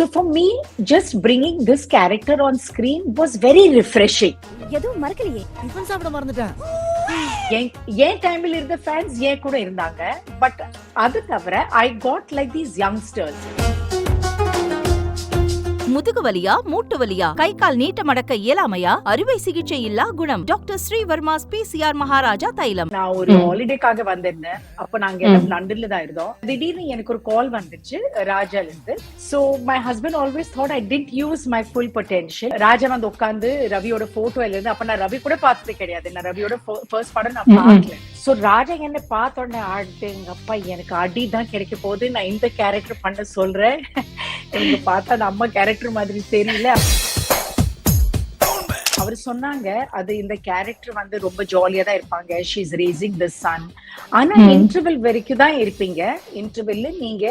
So for me, just bringing this character on screen was very refreshing. எதுவும் மறக்கலையே. Tiffin சாப்பிட மறந்துட்டேன். என் டைம்ல இருந்த ஃபேன்ஸ் ஏன் கூட இருந்தாங்க பட் அது தவிர I got like these youngsters முதுகு வலியா மூட்டு வலியா கை கால் நீட்ட மடக்க இயலாமையா? அறுவை சிகிச்சை இல்லா குணம். டாக்டர் ஸ்ரீவர்மாஸ் பிசிஆர் மகாராஜா தைலம். நான் ஒரு ஹாலிடேக்காக வந்திருந்தேன். அப்ப நாங்க லண்டன்ல தான் இருந்தோம். திடீர்னு எனக்கு ஒரு கால் வந்துச்சு ராஜால இருந்து. So my husband always thought I tend use my full potential Raja வந்து உட்காந்து ரவியோட போட்டோல இருந்து அப்ப நான் ரவி கூட பார்த்தது கிடையாது. நான் ரவியோட ஃபர்ஸ்ட் படம் நான் பார்க்கல. சோ ராஜா என்ன பார்த்த உடனே ஆடுது எங்க அப்பா எனக்கு அடி தான் கிடைக்க போகுது. நான் இந்த கேரக்டர் பண்ண சொல்றேன். எனக்கு பார்த்தா அந்த அம்மா கேரக்டர் மாதிரி தெரியல. அவர் சொன்னாங்க அது இந்த கேரக்டர் வந்து ரொம்ப ஜாலியா தான் இருப்பாங்க. She is raising the son ஆனா இன்டர்வெல் வரைக்கும் தான் இருப்பீங்க. இன்டர்வெல்ல நீங்க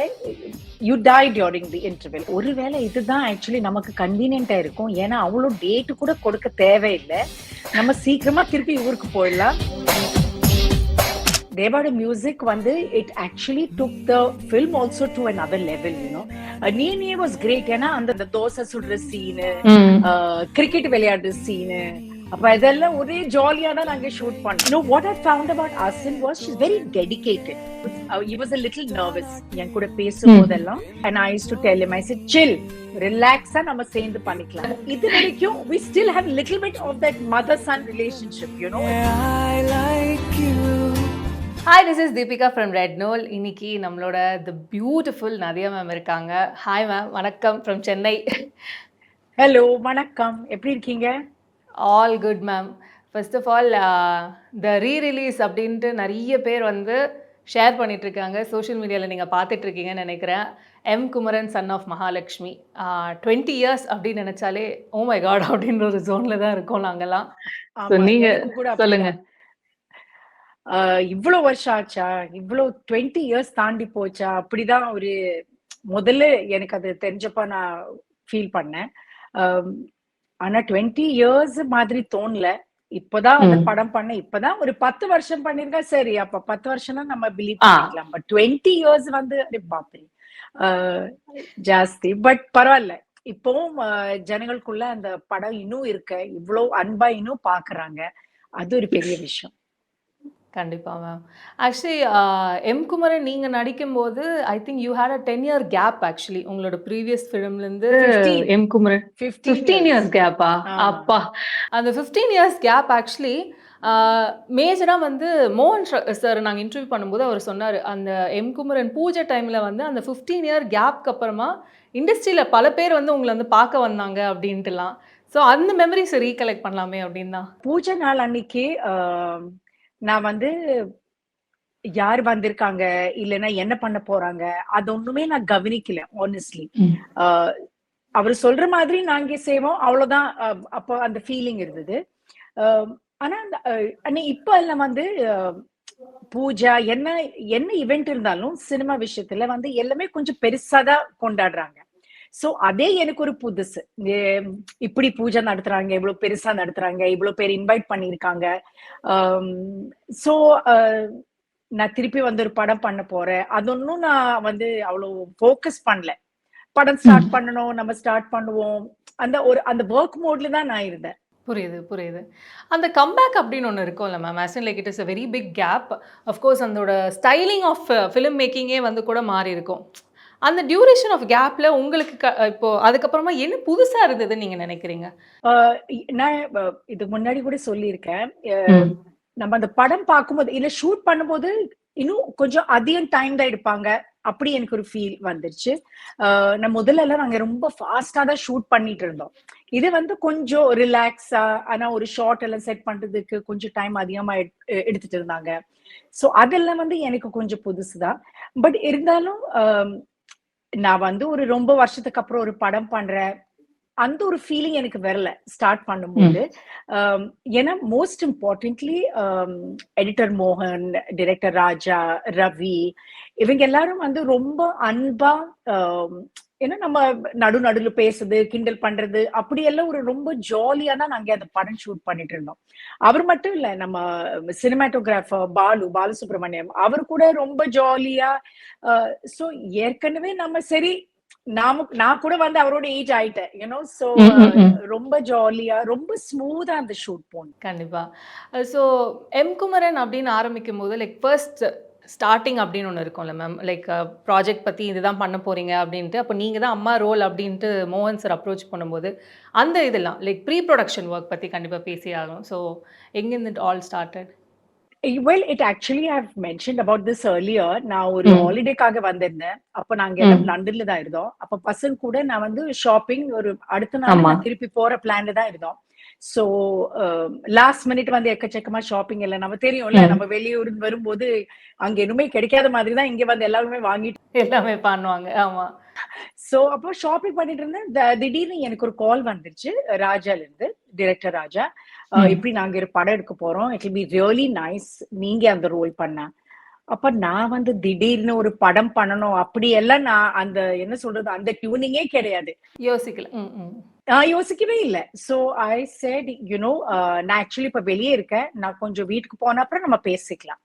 you die during the interval ஒருவேளை இதுதான் ஆக்சுவலி நமக்கு கன்வீனியன்டா இருக்கும். ஏன்னா அவ்வளோ டேட் கூட கொடுக்க தேவையில்லை. நம்ம சீக்கிரமா திருப்பி ஊருக்கு போயிடலாம். தேவாட மியூசிக் வந்து it actually took the film also to another level you know நீ நீ வாஸ் கிரேட் ஏன்னா அந்த அந்த தோசை சுடுற சீனு கிரிக்கெட் விளையாடுற சீனு அப்ப இதெல்லாம் ஒரே ஜாலியா தான் நாங்க ஷூட் பண்ணோம். No what I found about Asin was she's very dedicated he was a little nervous. என் கூட பேசும்போதெல்லாம். and i used to tell him i said chill ரிலாக்ஸா நம்ம சேர்ந்து பண்ணிக்கலாம். இது வரைக்கும் we still have little bit of that mother son relationship you know. I like you hi this is Deepika from red நோல் இன்னைக்கு நம்மளோட தி பியூட்டிஃபுல் நதியா மேம் இருக்காங்க. Hi ma'am வணக்கம் ஃப்ரம் சென்னை ஹலோ வணக்கம். எப்படி இருக்கீங்க? All good ma'am first of all the re release அப்படின்ட்டு நிறைய பேர் வந்து ஷேர் பண்ணிட்டு இருக்காங்க. சோஷியல் மீடியாவில் நீங்கள் பார்த்துட்டு இருக்கீங்கன்னு நினைக்கிறேன். M Kumaran son of Mahalakshmi twenty years அப்படின்னு நினச்சாலே ஓ மை காட் அப்படின்ற ஒரு ஜோனில் தான் இருக்கோம் நாங்கெல்லாம். ஆமா, நீங்க எனக்கும் கூட சொல்லுங்க. அப்படிதான். ஆஹ் இவ்வளவு வருஷம் ஆச்சா? இவ்வளவு டுவெண்ட்டி இயர்ஸ் தாண்டி போச்சா? அப்படிதான் ஒரு முதல்ல எனக்கு அது தெரிஞ்சப்ப நான் ஃபீல் பண்ணேன். ஆனா டுவெண்ட்டி இயர்ஸ் மாதிரி தோணல. இப்பதான் அந்த. படம் பண்ண இப்பதான் ஒரு பத்து வருஷம் பண்ணிருக்கேன் சரி அப்ப பத்து வருஷம்னா நம்ம பிலீவ். பண்ணிக்கலாம். பட் டுவெண்ட்டி இயர்ஸ் வந்து அடே பாப்பே. ஜாஸ்தி. பட் பரவாயில்ல. இப்பவும் ஜனங்களுக்குள்ள அந்த படம் இன்னும் இருக்க. இவ்வளவு அன்பா இன்னும் பாக்குறாங்க. அது ஒரு பெரிய விஷயம். கண்டிப்பா மேம் ஆக்சுவலி எம் குமரன் நீங்க நடிக்கும்போது I think you had a ten year gap actually உங்களோட ப்ரீவியஸ் ஃபிலிம்லேருந்து 15. எம் குமரன். 15 ஃபிஃப்டீன் இயர்ஸ் கேப்பா. அப்பா. அந்த ஃபிஃப்டீன் இயர்ஸ் கேப் ஆக்சுவலி மேஜராக வந்து மோகன் சார் நாங்கள் இன்டர்வியூ பண்ணும்போது அவர் சொன்னார் அந்த எம் குமரன் பூஜை டைமில் வந்து அந்த ஃபிஃப்டீன் இயர் கேப்க்கு அப்புறமா இண்டஸ்ட்ரியில் பல பேர் வந்து உங்களை வந்து பார்க்க வந்தாங்க அப்படின்ட்டுலாம். ஸோ அந்த மெமரிஸ் ரீகலெக்ட் பண்ணலாமே அப்படின்னு பூஜை நாள் அன்னைக்கு நான் வந்து யார் வந்திருக்காங்க இல்லைன்னா என்ன பண்ண போறாங்க அது ஒண்ணுமே நான் கவனிக்கல ஆனஸ்ட்லி. அவர் சொல்ற மாதிரி நாங்க செய்வோம் அவ்வளவுதான் அப்போ அந்த ஃபீலிங் இருந்தது. ஆனா ஆனா இப்ப எல்லாம் வந்து பூஜா என்ன என்ன இவெண்ட் இருந்தாலும் சினிமா விஷயத்துல வந்து எல்லாமே கொஞ்சம் பெருசா தான் கொண்டாடுறாங்க. சோ அதே எனக்கு ஒரு புதுசு. இப்படி பூஜை நடத்துறாங்க இவ்வளவு பெருசா நடத்துறாங்க இவ்வளவு பேர் இன்வைட் பண்ணிருக்காங்க சோ நான் திருப்பி வந்து ஒரு படம் பண்ண போறேன். அது ஒன்னும் நான் வந்து அவ்வளவு ஃபோக்கஸ் பண்ணல. படம் ஸ்டார்ட் பண்ணணும் நம்ம ஸ்டார்ட் பண்ணுவோம். அந்த ஒரு அந்த ஒர்க் மோட்ல தான் நான் இருந்தேன். புரியுது புரியுது. அந்த கம்பேக் அப்படின்னு ஒன்று இருக்கும்ல ma'am as like it is a very big gap of course அதோட ஸ்டைலிங் ஆஃப் ஃபிலிம் மேக்கிங்கே வந்து கூட மாறி இருக்கும் அந்த டியூரேஷன் ஆஃப் கேப்பில் உங்களுக்கு க இப்போ அதுக்கப்புறமா என்ன புதுசாக இருந்ததுன்னு நீங்கள் நினைக்கிறீங்க? நான் இதுக்கு முன்னாடி கூட சொல்லியிருக்கேன். நம்ம அந்த படம் பார்க்கும்போது இல்ல ஷூட் பண்ணும்போது இன்னும் கொஞ்சம் அதிகம் டைம் தான் எடுப்பாங்க. அப்படி எனக்கு ஒரு ஃபீல் வந்துருச்சு. நான் முதல்ல எல்லாம் நாங்க ரொம்ப ஃபாஸ்டா தான் ஷூட் பண்ணிட்டு இருந்தோம். இது வந்து கொஞ்சம் ரிலாக்ஸா ஆனா ஒரு ஷார்ட் எல்லாம் செட் பண்றதுக்கு கொஞ்சம் டைம் அதிகமா எடுத்துட்டு இருந்தாங்க. சோ அதெல்லாம் வந்து எனக்கு கொஞ்சம் புதுசுதான். பட் இருந்தாலும் நான் வந்து ஒரு ரொம்ப வருஷத்துக்கு அப்புறம் ஒரு படம் பண்றேன். அந்த ஒரு ஃபீலிங் எனக்கு வரல ஸ்டார்ட் பண்ணும்போது. ஏன்னா மோஸ்ட் இம்பார்ட்டன்ட்லி எடிட்டர் மோகன் டைரக்டர் ராஜா ரவி இவங்க எல்லாரும் வந்து ரொம்ப அன்பா ஏன்னா நம்ம நடு நடுல பேசுறது கிண்டல் பண்றது அப்படி எல்லாம் ஒரு ரொம்ப ஜாலியா தான் நாங்க அந்த படம் ஷூட் பண்ணிட்டு இருந்தோம். அவர் மட்டும் இல்ல நம்ம சினிமாட்டோகிராஃபர் பாலு பாலு சுப்ரமணியம் அவர் கூட ரொம்ப ஜாலியா சோ ஏற்கனவே நம்ம சரி நாம நான் கூட வந்து அவரோட ஏஜ் ஆயிட்டேன் யூனோ சோ. ரொம்ப ஜாலியா ரொம்ப ஸ்மூத்தா அந்த ஷூட் போனோம். கண்டிப்பா. ஸோ எம் குமரன் அப்படின்னு ஆரம்பிக்கும் போது லைக் ஃபர்ஸ்ட் ஸ்டார்டிங் அப்படின்னு ஒன்று இருக்கும்ல மேம் லைக் ப்ராஜெக்ட் பற்றி இதுதான் பண்ண போறீங்க அப்படின்ட்டு அப்போ நீங்கள் தான் அம்மா ரோல் அப்படின்ட்டு மோகன் சார் அப்ரோச் பண்ணும்போது அந்த இதெல்லாம் லைக் ப்ரீ ப்ரொடக்ஷன் ஒர்க் பற்றி கண்டிப்பாக பேசி ஆகும் ஸோ எங்கேருந்து all started well it actually I mention about this earlier. நான் ஒரு. ஹாலிடேக்காக வந்திருந்தேன். அப்ப நாங்க எல்லாம். லண்டன்ல தான் இருந்தோம். அப்ப பசங்க கூட நான் வந்து ஷாப்பிங் ஒரு அடுத்த நாள் திருப்பி போற பிளான்ல தான் இருந்தோம். சோ லாஸ்ட் மினிட் வந்து எக்கச்சக்கமா ஷாப்பிங் இல்ல நம்ம தெரியும்ல. நம்ம வெளியூர் வரும்போது அங்க எதுவுமே கிடைக்காத மாதிரி தான் இங்க வந்து எல்லாருமே வாங்கிட்டு எல்லாமே பண்ணுவாங்க. ஆமாம் சோ அப்போ ஷாப்பிங் பண்ணிட்டு இருந்தேன். திடீர்னு எனக்கு ஒரு கால் வந்துருச்சு. ராஜால இருந்து டிரெக்டர் ராஜா. இப்படி நாங்க ஒரு படம் எடுக்க போறோம்? இட் பி ரியலி நைஸ் நீங்க அந்த ரோல் பண்ண. அப்ப நான் வந்து திடீர்னு ஒரு படம் பண்ணணும். அப்படி எல்லாம் நான் அந்த என்ன சொல்றது? அந்த டியூனிங்கே கிடையாது. யோசிக்கல. நான் யோசிக்கவே இல்லை. So I said you know நான் ஆக்சுவலி இப்ப வெளியே இருக்கேன். நான் கொஞ்சம் வீட்டுக்கு போன அப்புறம் நம்ம பேசிக்கலாம்.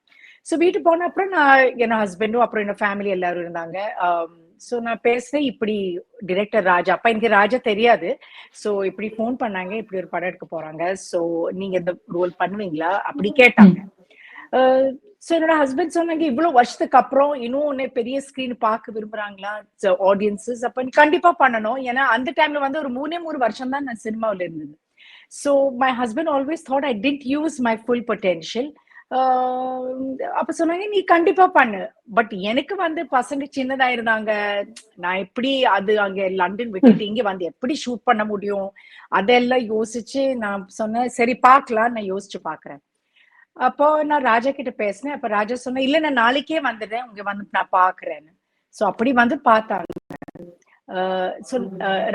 சோ வீட்டுக்கு போன அப்புறம் நான் என் ஹஸ்பண்டும் அப்புறம் என்ன ஃபேமிலி எல்லாரும் இருந்தாங்க. சோ நான் பேசினேன். இப்படி டிரெக்டர் ராஜா அப்ப எனக்கு ராஜா தெரியாது. சோ இப்படி ஃபோன் பண்ணாங்க. இப்படி ஒரு படம் எடுக்க போறாங்க. சோ நீங்க இந்த ரோல் பண்ணுவீங்களா? அப்படி கேட்டாங்க. சோ என்னோட ஹஸ்பண்ட் சொன்னாங்க இவ்வளோ வருஷத்துக்கு அப்புறம் இன்னும் உன்னை பெரிய ஸ்க்ரீன் பார்க்க விரும்புறாங்களா ஆடியன்ஸஸ் அப்ப கண்டிப்பா பண்ணணும். ஏன்னா அந்த டைம்ல வந்து ஒரு மூணே மூணு வருஷம் தான் நான் சினிமாவில் இருந்தது. So my husband always thought I tend use my full potential அப்ப சொன்னாங்க நீ கண்டிப்பா பண்ணு. பட் எனக்கு வந்து பசங்க சின்னதா இருந்தாங்க நான் எப்படி அது அங்க லண்டன் விட்டுட்டு இங்க வந்து எப்படி ஷூட் பண்ண முடியும்? அதெல்லாம் யோசிச்சு நான் சொன்னேன் சரி பார்க்கலாம். நான் யோசிச்சு பாக்குறேன் அப்போ நான் ராஜா கிட்ட பேசினேன். அப்ப ராஜா சொன்னேன் இல்ல நான் நாளைக்கே வந்துடுறேன். உங்க வந்து நான் பாக்குறேன்னு சோ அப்படி வந்து பார்த்தாங்க.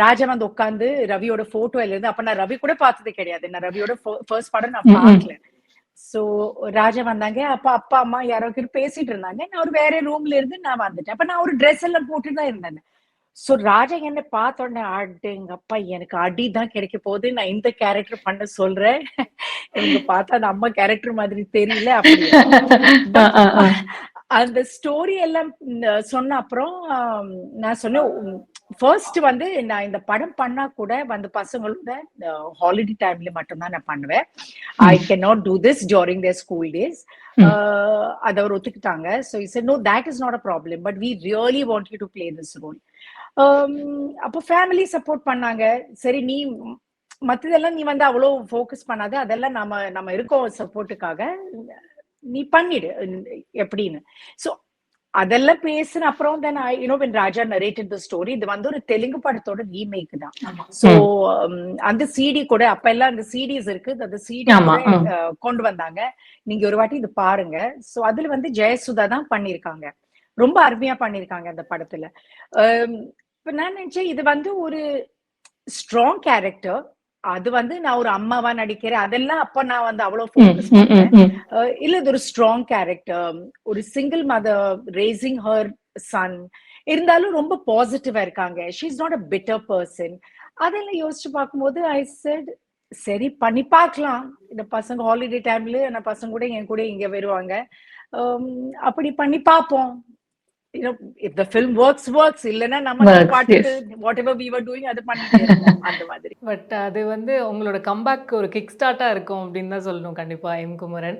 ராஜா வந்து உட்காந்து ரவியோட போட்டோ இருந்து அப்ப நான் ரவி கூட பார்த்தது கிடையாது. நான் ரவியோட ஃபர்ஸ்ட் படம் நான். பார்க்கல. சோ ராஜா வந்தாங்க. அப்ப அப்பா அம்மா யாரோ பேசிட்டு இருந்தாங்க. நான் ஒரு வேற ரூம்ல இருந்து நான் வந்துட்டேன். அப்ப நான் ஒரு ட்ரெஸ் எல்லாம் போட்டு தான் இருந்தேன். சோ ராஜா என்ன பார்த்த உடனே அடேங்க அப்பா எனக்கு அடி தான் கிடைக்க போகுது. நான் இந்த கேரக்டர் பண்ண சொல்றேன். எனக்கு பார்த்தா அந்த அம்மா கேரக்டர் மாதிரி தெரியல. அந்த ஸ்டோரி எல்லாம் சொன்ன அப்புறம் நான் சொன்னேன் ஃபர்ஸ்ட் வந்து நான் இந்த படம் பண்ணா கூட வந்து பசங்களோட ஹாலிடே டைம்ல மட்டும்தான் நான் பண்ணுவேன். I can not do this during their school days அதை அவர் ஒத்துக்கிட்டாங்க. So is no that is not a problem but we really want you to play this role அப்போ ஃபேமிலி சப்போர்ட் பண்ணாங்க. சரி நீ மத்ததெல்லாம் நீ வந்து அவ்வளோ ஃபோக்கஸ் பண்ணாத. அதெல்லாம் நம்ம நம்ம இருக்கோம் சப்போர்ட்டுக்காக நீ பண்ணிடு எப்படின்னு. சோ அதெல்லாம் பேசின அப்புறம் தான் you know when Raja narrated the story இது வந்து ஒரு தெலுங்கு படத்தோட ரீமேக் தான். சோ அந்த சிடி கூட அப்ப எல்லாம் அந்த சிடிஸ் இருக்கு. அந்த சிடி. கொண்டு வந்தாங்க. நீங்க ஒரு வாட்டி இது பாருங்க. சோ அதுல வந்து ஜெயசுதா தான் பண்ணிருக்காங்க. ரொம்ப அருமையா பண்ணிருக்காங்க அந்த படத்துல. இப்ப நான் நினைச்சேன் இது வந்து ஒரு ஸ்ட்ராங் கேரக்டர் அது வந்து நான் ஒரு அம்மாவா நடிக்கிறேன். அதெல்லாம் அப்ப நான் வந்து அவ்வளவு ஃபோக்கஸ் பண்ணேன் இல்ல இது ஒரு ஸ்ட்ராங் கேரக்டர் ஒரு single mother raising her son இருந்தாலும் ரொம்ப பாசிட்டிவா இருக்காங்க. She is not a better person அதெல்லாம் யோசிச்சு பார்க்கும்போது ஐ செட் சரி பண்ணி பார்க்கலாம். இந்த பசங்க ஹாலிடே டைம்ல அந்த பசங்க கூட என் கூட இங்க வருவாங்க. அப்படி பண்ணி பார்ப்போம். You know if the film works works. இல்லைன்னா நம்ம பாட்டுக்கு whatever we were doing அது பண்ணிட்டே இருப்போம். அந்த மாதிரி. பட் அது வந்து உங்களோட கம்பேக் ஒரு கிக் ஸ்டார்ட்டாக இருக்கும் அப்படின்னு தான் சொல்லணும் கண்டிப்பாக M Kumaran.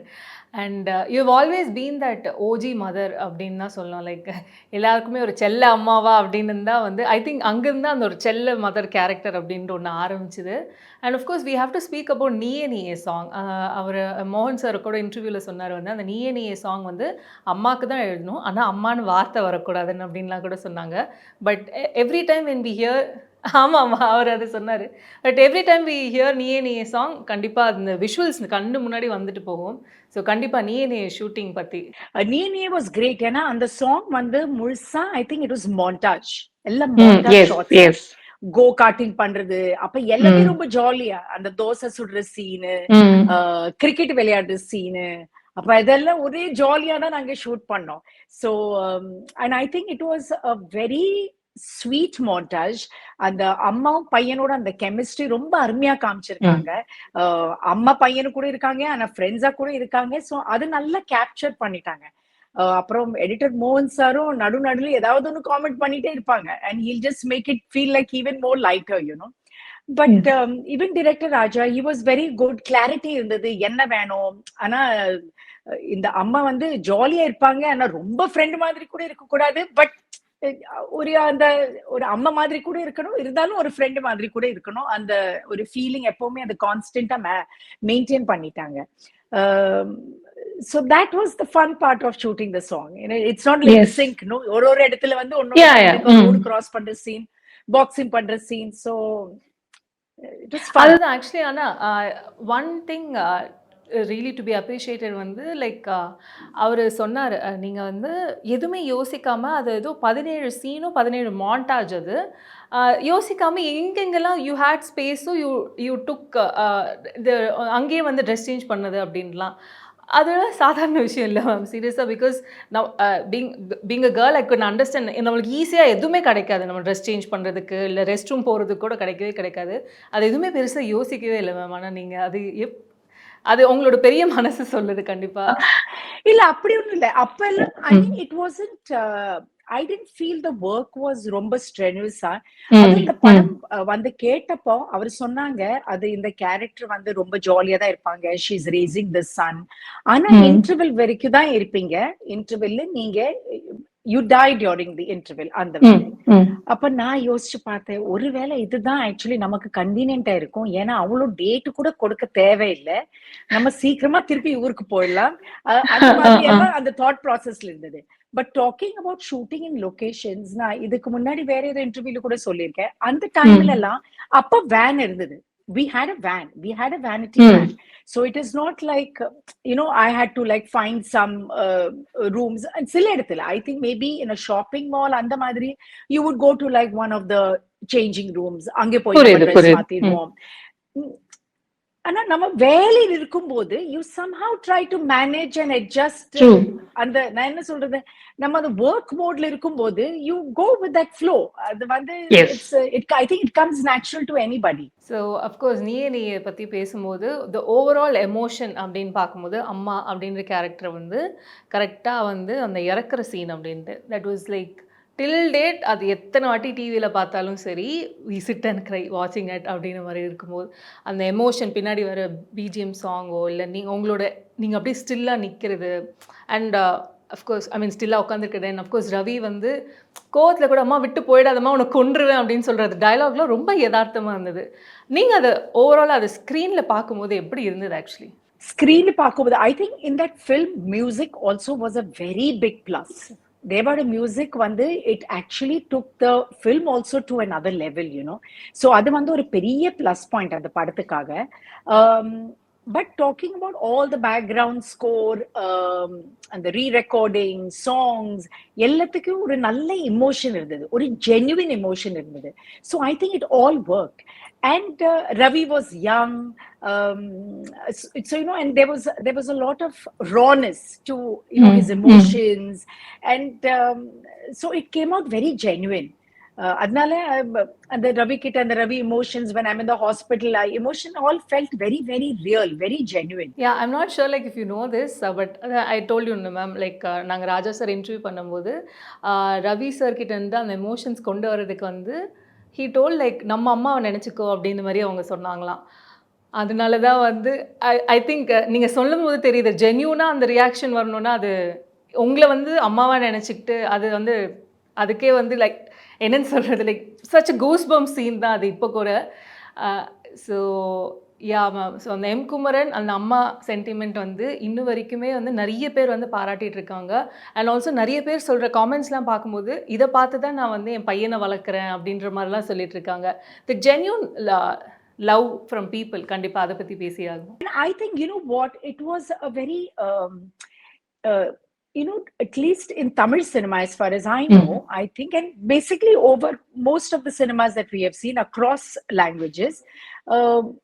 And you always been that OG mother அப்படின்னு தான் சொல்லணும். லைக் எல்லாருக்குமே ஒரு செல்ல அம்மாவா அப்படின்னு தான் வந்து ஐ திங்க் அங்கேருந்து அந்த ஒரு செல்ல மதர் கேரக்டர் அப்படின்ட்டு ஒன்று ஆரம்பிச்சுது. And of course we have to speak about நீயே நீயே சாங் அவர் மோகன் சார் கூட இன்டர்வியூவில் சொன்னார் வந்து அந்த நீயே நீயே சாங் வந்து அம்மாவுக்கு தான் எழுதணும். ஆனால் அம்மான்னு வார்த்தை வரக்கூடாதுன்னு அப்படின்லாம் கூட சொன்னாங்க. But every time when we hear ஆமாம் ஆமாம் அவர் அது சொன்னார். But every time we hear நீயே நீயே சாங் கண்டிப்பாக அந்த விஷுவல்ஸ் கண்ணு முன்னாடி வந்துட்டு போகும். ஸோ கண்டிப்பாக நீயே நீயே ஷூட்டிங் பற்றி நீ நீ வாஸ் கிரேட் ஏன்னா அந்த சாங் வந்து முழுசா I think it was montage எல்லாம். கோ கார்ட்டிங் பண்றது. அப்ப எல்லாமே. ரொம்ப ஜாலியா அந்த தோசை சுடுற சீனு கிரிக்கெட் விளையாடுற சீனு அப்ப இதெல்லாம் ஒரே ஜாலியா தான் நாங்க ஷூட் பண்ணோம். So and I think it was a very sweet montage. அந்த அம்மாவும் பையனோட அந்த கெமிஸ்ட்ரி ரொம்ப அருமையா காமிச்சிருக்காங்க. அம்மா பையனு கூட இருக்காங்க ஆனா ஃப்ரெண்ட்ஸா கூட இருக்காங்க. ஸோ அது நல்லா கேப்சர் பண்ணிட்டாங்க. அப்புறம் எடிட்டர் மோகன் சாரும் நடு நடுல ஏதாவது ஒன்று காமெண்ட் பண்ணிட்டே இருப்பாங்க. And he'll just make it feel like even more lighter you know but even director Raja he was very good clarity இருந்தது. என்ன வேணும்? ஆனா இந்த அம்மா வந்து ஜாலியா இருப்பாங்க. ஆனா ரொம்ப ஃப்ரெண்ட் மாதிரி கூட இருக்க கூடாது பட் ஒரு அந்த ஒரு அம்மா மாதிரி கூட இருக்கணும். இருந்தாலும் ஒரு ஃப்ரெண்ட் மாதிரி கூட இருக்கணும். அந்த ஒரு ஃபீலிங் எப்பவுமே அந்த கான்ஸ்டன்டா மெயின்டைன் பண்ணிட்டாங்க. So that was the fun part of shooting the song it's not like. Sync no ஒரு ஒரு இடத்துல வந்து. Mm. ஒன்னு கிராஸ் பண்ற சீன் பாக்ஸிங் பண்ற சீன் ஸோ ஃபன் அதுதான் ஆக்சுவலி ஆனால் one thing really to be appreciated வந்து லைக் uh, அவர் சொன்னார் நீங்கள் வந்து எதுவுமே யோசிக்காமல் அது ஏதோ பதினேழு சீனும் பதினேழு மாண்டாஜ் அது. யோசிக்காமல் எங்கெங்கெல்லாம் யூ ஹேட் ஸ்பேஸும் யூ யூ டுக் இது அங்கேயே வந்து ட்ரெஸ் சேஞ்ச் பண்ணது அப்படின்லாம். அதெல்லாம் சாதாரண விஷயம் இல்லை மேம் சீரியஸாக பிகாஸ் நான் being being a girl I could understand நம்மளுக்கு ஈஸியாக எதுவுமே கிடைக்காது. நம்ம ட்ரெஸ் சேஞ்ச் பண்ணுறதுக்கு இல்லை ரெஸ்ட் ரூம் போகிறதுக்கு கூட கிடைக்கவே கிடைக்காது. அது எதுவுமே பெருசாக யோசிக்கவே இல்லை மேம் ஆனால் நீங்கள் அது எப் அது உங்களோட பெரிய மனசு சொல்லுது கண்டிப்பாக இல்ல அப்படி ஒண்ணும் இல்ல. அப்ப எல்லாம் I mean it wasn't I tend feel the work was ரொம்ப ஸ்ட்ரெனுவஸா அது இந்த படம் வந்து கேட்டப்போ அவர் சொன்னாங்க அது இந்த கேரக்டர் வந்து ரொம்ப ஜாலியா தான் இருப்பாங்க. She is raising the son ஆனா. இன்டர்வெல் வரைக்கும் தான் இருப்பீங்க. இன்டர்வெல்ல நீங்க you die during the interval அந்த. அப்ப நான் யோசிச்சு பார்த்தேன் ஒருவேளை இதுதான் ஆக்சுவலி நமக்கு கன்வீனியன்டா இருக்கும். ஏன்னா அவ்வளோ டேட் கூட கொடுக்க தேவையில்லை. நம்ம சீக்கிரமா திருப்பி ஊருக்கு போயிடலாம். அந்த தாட் ப்ராசஸ்ல இருந்தது. But talking about shooting in locations நான் இதுக்கு முன்னாடி வேற ஏதோ இன்டர்வியூல கூட சொல்லியிருக்கேன். அந்த டைம்ல எல்லாம் அப்ப வேன் இருந்தது. we had a van. We had a vanity mm. van. So it is not like you know i had to like find some uh, rooms. And i think maybe in a shopping mall and madri you would go to like one of the changing rooms. Ange dress ஆனா நம்ம வேலையில் இருக்கும்போது you try to manage and adjust True. அந்த நான் என்ன சொல்றது நம்ம அந்த ஒர்க் மோட்ல இருக்கும்போது you go with that flow அது வந்து. It's it I think it comes natural to anybody so of course நீயே நீயை பற்றி பேசும்போது த ஓவரால் எமோஷன் அப்படின்னு பார்க்கும்போது அம்மா அப்படின்ற கேரக்டர் வந்து கரெக்டாக வந்து அந்த இறக்குற சீன் அப்படின்ட்டு that was like till date அது எத்தனை வாட்டி டிவியில் பார்த்தாலும் சரி வி சிட் அண்ட் க்ரை வாட்சிங் அட் அப்படின்ற மாதிரி இருக்கும்போது அந்த எமோஷன் பின்னாடி வர பிஜிஎம் சாங்கோ இல்லை நீங்கள் உங்களோட நீங்கள் அப்படியே ஸ்டில்லாக நிற்கிறது and of course I mean ஸ்டில்லாக உட்காந்துருக்குது அண்ட் அஃப்கோர்ஸ் ரவி வந்து கோவத்தில் கூட அம்மா விட்டு போயிடாதம்மா உனக்கு கொன்றுவேன் அப்படின்னு சொல்கிறது டயலாக்லாம் ரொம்ப யதார்த்தமாக இருந்தது. நீங்கள் அதை ஓவராலாக அதை ஸ்க்ரீனில் பார்க்கும்போது எப்படி இருந்தது ஆக்சுவலி ஸ்க்ரீனில் பார்க்கும்போது I think in that film music also was a very big plus தேவாட music வந்து it actually took the film also to another level you know so அது வந்து ஒரு பெரிய ப்ளஸ் பாயிண்ட் அந்த படத்துக்காக. Um, But talking about all the background score அந்த ரீ recording songs எல்லாத்துக்கும் ஒரு நல்ல இமோஷன் இருந்தது ஒரு ஜென்யூன் இமோஷன் இருந்தது so I think it all work and uh, Ravi was young, um, so, so, you know, and there was there was a lot of rawness to you know Mm, his mm. emotions, and um, so it came out very genuine. Uh, அதனால அந்த ரவி கிட்ட அந்த Ravi emotions when I'm in the hospital, I emotion all felt very very real, very genuine. Yeah like if you like this you know this i I told ma'am ma'am like uh, நாங்கள் Raja sir interview பண்ணும்போது uh, Ravi sir கிட்ட இருந்து அந்த emotions கொண்டு வரதுக்கு வந்து he toll like நம்ம அம்மாவை நினச்சிக்கோ அப்படின்ற மாதிரி அவங்க சொன்னாங்களாம் அதனால தான் வந்து ஐ ஐ திங்க் நீங்கள் சொல்லும் போது தெரியுது ஜென்யூனாக அந்த ரியாக்ஷன் வரணும்னா அது உங்களை வந்து அம்மாவாக நினச்சிக்கிட்டு அது வந்து அதுக்கே வந்து லைக் என்னன்னு சொல்கிறது லைக் சச் கோஸ் பம் சீன் தான் அது இப்போ கூட. ஸோ யா மேம் ஸோ அந்த எம் குமரன் அந்த அம்மா சென்டிமெண்ட் வந்து இன்னும் வரைக்குமே வந்து நிறைய பேர் வந்து பாராட்டிகிட்டு இருக்காங்க. அண்ட் ஆல்சோ நிறைய பேர் சொல்கிற காமெண்ட்ஸ்லாம் பார்க்கும்போது இதை பார்த்து தான் நான் வந்து என் பையனை வளர்க்குறேன் அப்படின்ற மாதிரிலாம் சொல்லிட்டு இருக்காங்க. The genuine love from people கண்டிப்பாக அதை பற்றி பேசியாகும் I think you know what it was a very you know, at least in Tamil cinema, as far as I know, I think, and basically over most of the cinemas that we have seen across languages, um,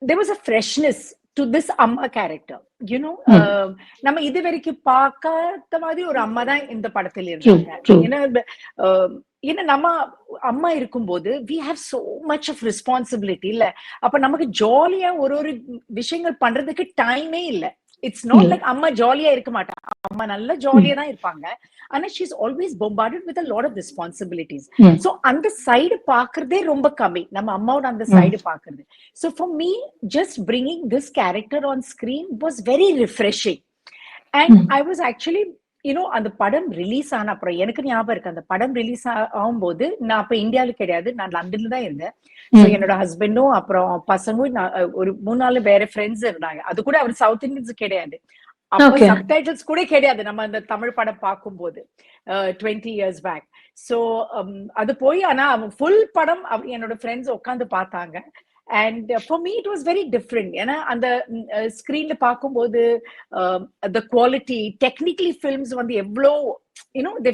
there was a freshness to this amma character. You know, Hmm. um, நம்ம இது வரைக்கும் பார்க்காத மாதிரி ஒரு அம்மா தான் இந்த படத்தில் இருந்தாங்க. ஏன்னா um, ஏன்னா நம்ம அம்மா இருக்கும்போது we have so much of responsibility இல்ல அப்ப நமக்கு ஜாலியா ஒரு ஒரு விஷயங்கள் பண்றதுக்கு டைமே இல்ல இட்ஸ் நாட். லைக் அம்மா ஜாலியா இருக்க மாட்டாங்க அம்மா நல்ல ஜாலியா தான் இருப்பாங்க ஆனா she's always bombarded with lot of responsibilities. So அந்த சைடு பாக்குறதே ரொம்ப கம்மி நம்ம அம்மாவோட அந்த. சைடு பாக்குறது so for me just bringing this character on screen was very refreshing and. I was actually you know அந்த படம் ரிலீஸ் ஆன அப்புறம் எனக்கு ஞாபகம் இருக்கு அந்த படம் ரிலீஸ் ஆகும்போது நான் அப்ப இந்தியாவில் கிடையாது நான் லண்டன்ல தான் இருந்தேன். என்னோட ஹஸ்பண்டும் அப்புறம் பசங்களும் ஒரு மூணு நாலு வேற ஃப்ரெண்ட்ஸ் இருந்தாங்க. அது கூட அவர் சவுத் இந்தியன்ஸ் கிடையாது. அப்ப. சப்டைட்டில்ஸ் கூட கிடையாது நம்ம அந்த தமிழ் படம் பார்க்கும்போது. டுவெண்ட்டி இயர்ஸ் பேக் ஸோ அது போய் ஆனா அவன் ஃபுல் படம் என்னோட ஃப்ரெண்ட்ஸ் உட்காந்து பார்த்தாங்க. And for me it was very different ஏன்னா அந்த ஸ்க்ரீன்ல பார்க்கும்போது த குவாலிட்டி டெக்னிக்கலி ஃபில்ம்ஸ் வந்து எவ்வளோ you know they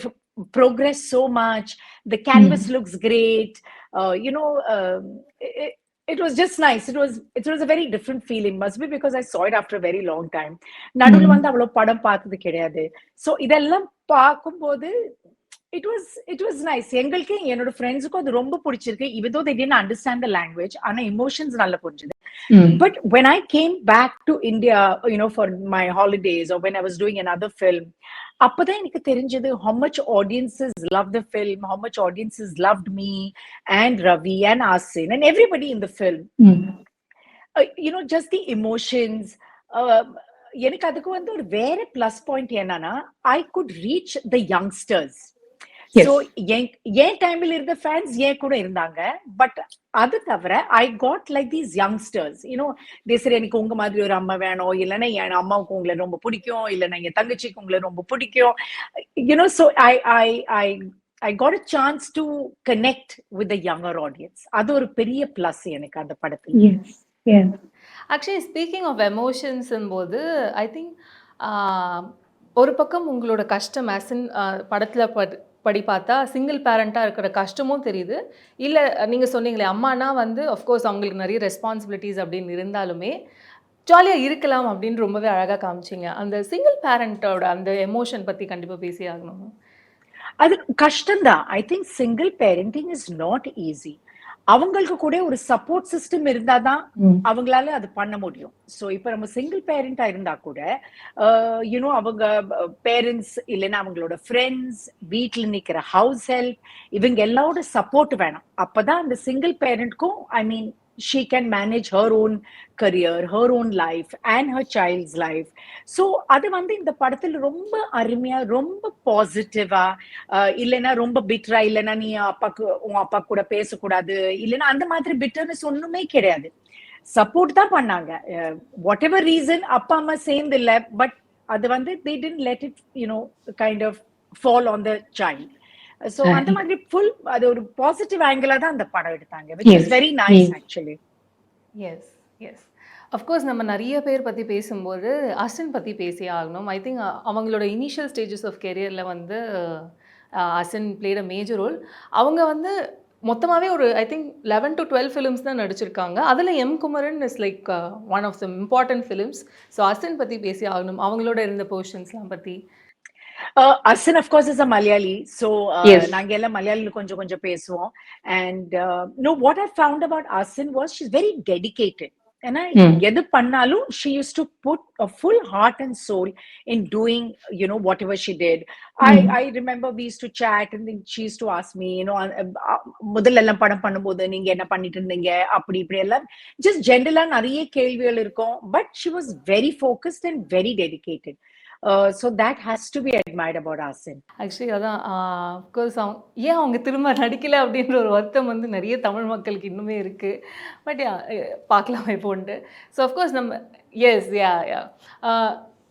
progress so much the canvas looks great uh, you know um, it, it was just nice it was it was a very different feeling must be because i saw it after a very long time நடுவுல. வந்து அவ்வளவு படம் பார்த்தது கிடையாது so இதெல்லாம் பார்க்கும்போது it was it was nice எங்களுக்கு என்னோட ஃப்ரெண்ட்ஸுக்கும் அது ரொம்ப பிடிச்சிருக்கு though they didn't understand the language ஆனா emotions நல்லா புரிஞ்சுது ம். but when I came back to India, you know, for my holidays or when I was doing another film, அப்பதான் எனக்கு தெரிஞ்சது how much audiences loved the film, how much audiences loved me and Ravi and Asin and everybody in the film. ம். Uh, you know, just the emotions. Uh, எனக்கு அதுக்கு வந்து ஒரு வேற plus point என்னன்னா I could reach the youngsters என் டைம்ல இருந்த fans ஏன் கூட இருந்தாங்க. பட் அது தவிர I got like these youngsters you know சரி எனக்கு உங்க மாதிரி ஒரு அம்மா வேணும். இல்லைன்னா என் அம்மாவுக்கு உங்களை ரொம்ப பிடிக்கும். இல்லைன்னா என் தங்கச்சிக்கு உங்களை ரொம்ப பிடிக்கும். You know so I I I I got a chance to connect with the younger audience அது ஒரு பெரிய பிளஸ் எனக்கு அந்த படத்துல. Yes. Yes. Actually speaking of எமோஷன்ஸும் போது ஐ திங்க் ஒரு பக்கம் உங்களோட கஷ்டம் ஆசின் படத்தில் படி பார்த்தா சிங்கிள் பேரண்ட்டாக இருக்கிற கஷ்டமும் தெரியுது. இல்லை நீங்கள் சொன்னீங்களே அம்மானா வந்து அஃப்கோர்ஸ் அவங்களுக்கு நிறைய ரெஸ்பான்சிபிலிட்டிஸ் அப்படின்னு இருந்தாலுமே ஜாலியாக இருக்கலாம் அப்படின்னு ரொம்பவே அழகாக காமிச்சிங்க. அந்த சிங்கிள் பேரண்ட்டோட அந்த எமோஷன் பற்றி கண்டிப்பாக பேசி ஆகணும். அது கஷ்டம்தான். I think single parenting is not easy அவங்களுக்கு கூட ஒரு சப்போர்ட் சிஸ்டம் இருந்தாதான். அவங்களால அது பண்ண முடியும் சோ இப்ப நம்ம சிங்கிள் பேரண்டா இருந்தா கூட யூனோ அவங்க பேரண்ட்ஸ் இல்லைன்னா அவங்களோட ஃப்ரெண்ட்ஸ் வீட்ல நிக்கிற ஹவுஸ் ஹெல்ப் இவங்க எல்லாரோட சப்போர்ட் வேணும் அப்பதான் அந்த single பேரண்ட்க்கும் I mean she can manage her own career her own life and her child's life. So அது வந்து இந்த படத்துல ரொம்ப அருமையா ரொம்ப பாசிட்டிவா இல்லைன்னா ரொம்ப பிட்ரா இல்லைன்னா நீ அப்பாக்கு உன் அப்பா கூட பேசக்கூடாது இல்லைன்னா அந்த மாதிரி பிட்டர்னஸ் ஒண்ணுமே கிடையாது. சப்போர்ட் தான் பண்ணாங்க. வாட் எவர் ரீசன் அப்பா அம்மா சேர்ந்து இல்ல பட் அது வந்து they tend let it you know kind of fall on the child so அந்த மாதிரி ஃபுல் அது ஒரு பாசிட்டிவ் ஆங்கிளா தான் அந்த படம் எடுத்தாங்க which is. Very nice Yes. Actually yes yes of course நம்ம நிறைய பேர் பற்றி பேசும்போது அசின் பற்றி பேசி ஆகணும். ஐ திங்க் அவங்களோட இனிஷியல் ஸ்டேஜஸ் ஆஃப் கெரியரில் வந்து Asin played a major role அவங்க வந்து மொத்தமாகவே ஒரு I think eleven to twelve films தான் நடிச்சிருக்காங்க. அதில் M Kumaran is like one of the important films so Asin பற்றி பேசி ஆகணும். அவங்களோட இருந்த போர்ஷன்ஸ்லாம் பற்றி Uh, Asin, of course, is a Malayali. So, uh, Yes. நாங்க எல்லாம் மலையாளில கொஞ்சம் கொஞ்சம் பேசுவோம். And, uh, no, what I found about Asin was she's very dedicated. ஏன்னா Hmm. எது பண்ணாலும் she used to put a full heart and soul in doing, you know, whatever she did. I, Hmm. I remember we used to chat and then she used to ask me, you know, uh, uh, முதல்ல எல்லாம் படம் பண்ணும்போது நீங்க என்ன பண்ணிட்டு இருந்தீங்க அப்படி இப்படி எல்லாம் ஜஸ்ட் ஜென்ரலா நிறைய கேள்விகள் இருக்கும் but she was very focused and very dedicated. So that has to be be about Asin actually அதான் uh, அஃப்கோர்ஸ் அவங்க ஏன் அவங்க திரும்ப நடிக்கல அப்படின்ற ஒரு வருத்தம் வந்து நிறைய தமிழ் மக்களுக்கு இன்னுமே இருக்குது பட் பார்க்கலாம் இப்போன்ட்டு ஸோ அஃப்கோர்ஸ் நம்ம எஸ் யா யா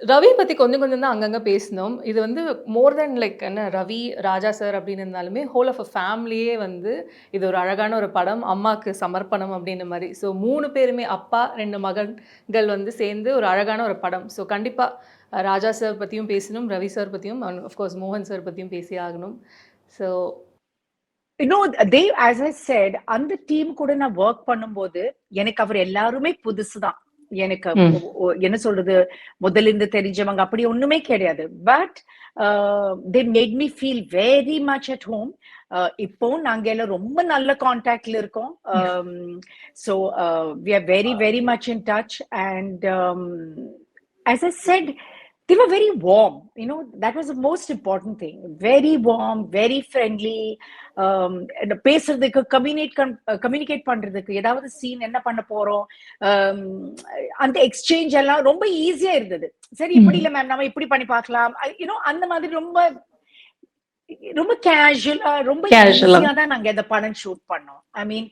ரவி பற்றி கொஞ்சம் கொஞ்சம் தான் அங்கங்கே பேசினோம். இது வந்து மோர் தென் லைக் என்ன ரவி ராஜா சார் அப்படின்னு இருந்தாலுமே ஹோல் ஆஃப் அ ஃபேமிலியே வந்து இது ஒரு அழகான ஒரு படம். அம்மாவுக்கு சமர்ப்பணம் அப்படின்ற மாதிரி. ஸோ மூணு பேருமே அப்பா ரெண்டு மகன்கள் வந்து சேர்ந்து ஒரு அழகான ஒரு படம். ஸோ கண்டிப்பாக ராஜா சார் பற்றியும் பேசணும் ரவி சார் பற்றியும் அஃப்கோர்ஸ் மோகன் சார் பற்றியும் பேசி ஆகணும். So know, they, as I said, அந்த டீம் கூட நான் ஒர்க் பண்ணும்போது எனக்கு அவர் எல்லாருமே புதுசுதான் எனக்கு என்ன சொல்றது முதல்ல இருந்து தெரிஞ்சவங்க அப்படி ஒண்ணுமே கிடையாது. But they made me feel very much at home இப்போ நாங்க எல்லாம் ரொம்ப நல்ல கான்டாக்ட்ல இருக்கோம். So we are very very much in touch and as I said, they were very warm. You know, that was the most important thing. Very warm, very friendly. Um, பேசுறதுக்கு communicate communicate பண்றதுக்கு ஏதாவது scene என்ன பண்ண போறோம் um, அந்த exchange எல்லாம் ரொம்ப ஈஸியா இருந்தது சரி இப்படி இல்ல மேம் நம்ம இப்படி பண்ணி பார்க்கலாம் யூனோ அந்த மாதிரி ரொம்ப ரொம்ப கேஷுவலா ரொம்ப. ஈஸியா தான் நாங்க இந்த படம் ஷூட் பண்ணோம் I mean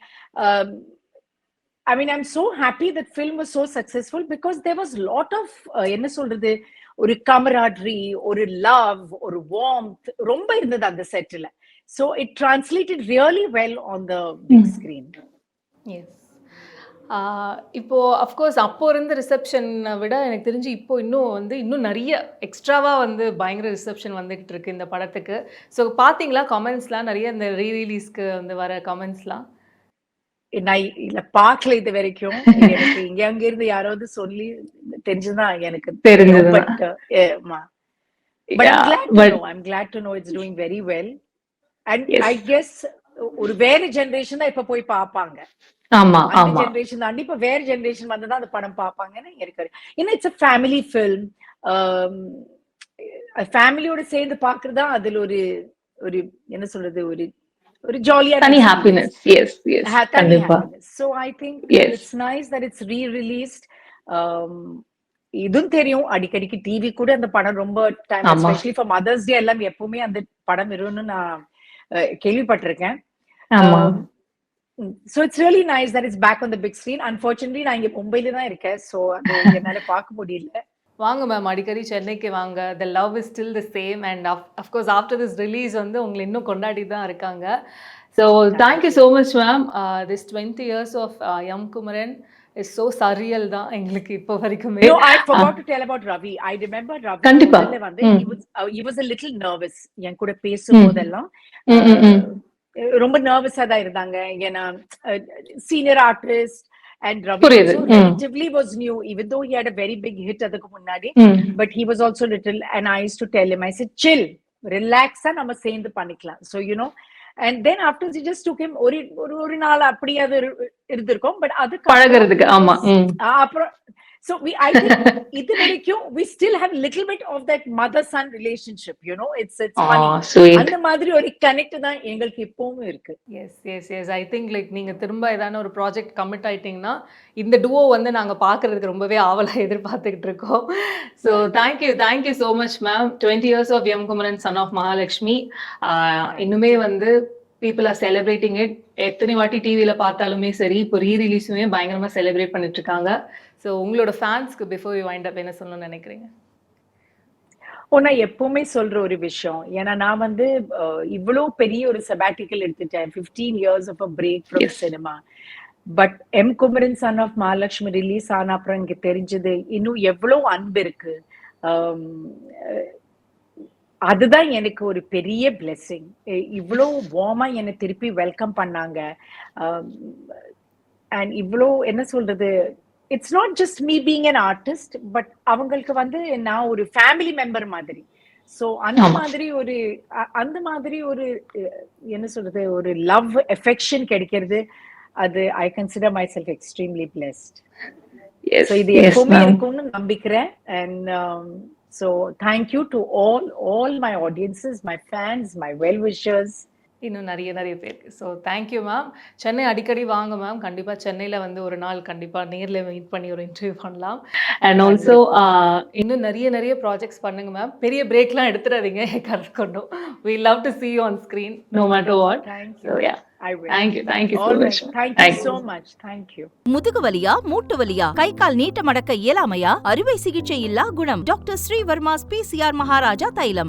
I mean I'm so happy that film was so successful because there was lot of என்ன சொல்றது ஒரு கமராட்ரி ஒரு லவ் ஒரு வார்ம்த் ரொம்ப இருந்தது அந்த settle so it translated really well on the big screen yes இப்போ அஃப்கோர்ஸ் அப்போ இருந்த ரிசப்ஷனை விட எனக்கு தெரிஞ்சு இப்போ இன்னும் வந்து இன்னும் நிறைய எக்ஸ்ட்ராவா வந்து பயங்கர ரிசப்ஷன் வந்துகிட்டு இருக்கு இந்த படத்துக்கு. ஸோ பார்த்தீங்களா கமெண்ட்ஸ்லாம் நிறைய இந்த ரீ ரிலீஸ்க்கு வந்து வர கமெண்ட்ஸ்லாம் நான் இல்ல பார்க்கல இது வரைக்கும் எனக்கு இங்க அங்க இருந்து யாராவது சொல்லி தெரிஞ்சுதான் எனக்கு தெரிஞ்சதுதான். But But I'm glad to but- know. I'm glad to know it's doing very well. And Yes. I guess ஒரு வேற ஜெனரேஷன் தான் இப்ப போய் பாப்பாங்க ஆமா அந்த ஆமா ஜெனரேஷன் தாண்டி இப்ப வேற ஜெனரேஷன் வந்து தான் அந்த படம் பாப்பாங்கன்னு இருக்கு ஏன்னா இட்ஸ் அ ஃபேமிலி ஃபில்ம் ஃபேமிலியோட சேர்ந்து பாக்குறதா அதுல ஒரு ஒரு என்ன சொல்றது ஒரு ஒரு ஜாலியா தனி ஹாப்பினஸ் எஸ் எஸ் கண்டிப்பா. So I think. It's nice that it's re released இதுவும் தெரியும். அடிக்கடிக்கு டிவி கூட அந்த படம் ரொம்ப டைம் ஆமா. எஸ்பெஷலி ஃபார் மதர்ஸ் டே எல்லாம் எப்பவுமே அந்த படம் வரும்னு நான் கேள்விப்பட்டிருக்கேன். So it's really nice that it's back on the big screen unfortunately நான் இங்க மும்பைல தான் இருக்கேன். அது என்னால பார்க்க முடியல. வாங்க மேம் அடிக்கடி சென்னைக்கு வாங்க the love is still the same and of course after this release வந்து உங்களை இன்னும் கொண்டாடி தான் இருக்காங்க so thank you so much ma'am this twenty years of M Kumaran is so surreal தான் எங்களுக்கு இப்போ வரைக்குமே No, I forgot to tell about Ravi. I remember Ravi. கண்டிப்பா. வந்து he was uh, a little nervous. என் கூட பேசும்போதெல்லாம் uh, ரொம்ப நர்வஸா தான் இருந்தாங்க ஏன்னா senior artist and Ravi new even though he had a very big hit அதுக்கு முன்னாடி ம் but he was also little and I used to tell him I said chill relax ஆ நம்ம சேர்ந்து பண்ணிக்கலாம் you know and then after he just took him ஒரு ஒரு ஒரு நாள் அப்படி அது இரு- இருந்திருக்கும் பட் அது பழகுறதுக்கு ஆமா அப்புறம் so we i think இது வரைக்கும் we still have little bit of that mother son relationship you know? It's it's ah funny. Sweet அந்த மாதிரி ஒரு கனெக்ட் தான் எங்களுக்கு இப்பவும் இருக்கு. Yes yes yes I think like நீங்கள் திரும்ப ஏதான ஒரு ப்ராஜெக்ட் கமிட் ஆயிட்டீங்கன்னா இந்த டுவோ வந்து நாங்கள் பார்க்கறதுக்கு ரொம்பவே ஆவலாக எதிர்பார்த்துக்கிட்டு இருக்கோம். So thank you thank you so much ma'am twenty years of M Kumaran son of Mahalakshmi இன்னுமே வந்து பீப்புள் ஆர் செலிப்ரேட்டிங் இட் எத்தனை வாட்டி டிவியில் பார்த்தாலுமே சரி இப்போ ரீ ரிலீஸுமே பயங்கரமாக செலிப்ரேட் பண்ணிட்டு இருக்காங்க. ஸோ உங்களோட ஃபேன்ஸ்க்கு பிஃபோர் யூ வைண்ட் அப் என்ன சொல்லணும்னு நினைக்கிறீங்க? நான் எப்பவுமே சொல்ற ஒரு விஷயம். ஏன்னா நான் வந்து அஹ், இவ்வளவு பெரிய ஒரு சபாட்டிக்கல் எடுத்துட்டேன். 15 years of a break from. Cinema but M Kumaran son of Mahalakshmi release ஆன அப்புறம் எனக்கு தெரிஞ்சது இன்னும் எவ்வளவு அன்பு இருக்கு. அதுதான் எனக்கு ஒரு பெரிய பிளெஸிங் இவ்வளவு வார்மா என்னை திருப்பி வெல்கம் பண்ணாங்க. அண்ட் இவ்வளோ என்ன சொல்றது it's not just me being an artist but அவங்களுக்கு வந்து நான் ஒரு ஃபேமிலி மெம்பர் மாதிரி. ஸோ அந்த. மாதிரி ஒரு அந்த மாதிரி ஒரு என்ன சொல்றது ஒரு லவ் எஃபெக்ஷன் கிடைக்கிறது அது I consider myself extremely blessed so இது எப்பவுமே இருக்கும்னு நம்பிக்கிறேன். And so thank you to all all my audiences my fans my well wishers இன்னும் நிறைய நிறைய பேருக்கு. ஸோ தேங்க்யூ மேம் சென்னை அடிக்கடி வாங்க மேம் கண்டிப்பாக சென்னையில் வந்து ஒரு நாள் கண்டிப்பாக நேரில் மீட் பண்ணி ஒரு இன்டர்வியூ பண்ணலாம். அண்ட் ஆல்சோ இன்னும் நிறைய நிறைய ப்ராஜெக்ட்ஸ் பண்ணுங்க மேம் பெரிய பிரேக்லாம் எடுத்துடாதீங்க கரெக்ட் கொண்டும். We love to see you on screen. No matter what thank you so Thank you so much. Thank you. முதுகு வலியா மூட்டு வலியா கை கால் நீட்ட மடக்க இயலாமையா? அறுவை சிகிச்சை இல்லா குணம். டாக்டர் ஸ்ரீவர்மாஸ் பிசிஆர் மகாராஜா தைலம்.